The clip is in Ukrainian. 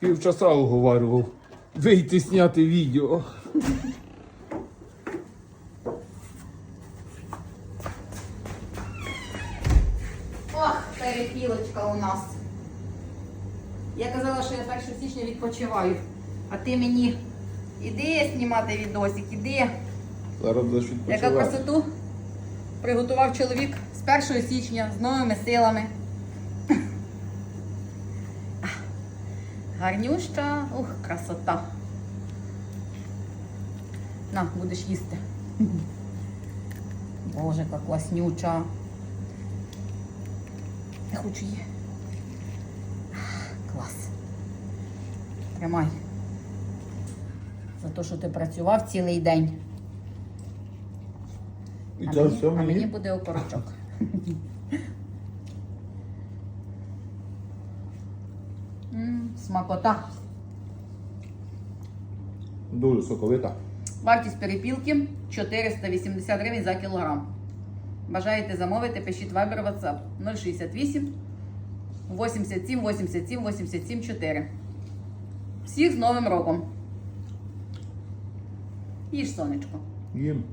Півчаса уговарював вийти зняти відео. Ох, перепілочка у нас. Я казала, що я 1 січня відпочиваю. А ти мені іди знімати відосик, іди. Зараз будеш Яка красоту приготував чоловік з 1 січня з новими силами. Гарнюща, ух, красота. На, будеш їсти. Боже, яка класнюча. Я хочу її. Клас. Тримай. За те, що ти працював цілий день. І А мені, все а мені? буде окорочок. М, Смакота. Дуже соковита. Вартість перепілки 480 гривень за кілограм. Бажаєте замовити, пишіть Viber WhatsApp 068 87 87 87 4. Всіх з Новим роком. Їж сонечко. Їм.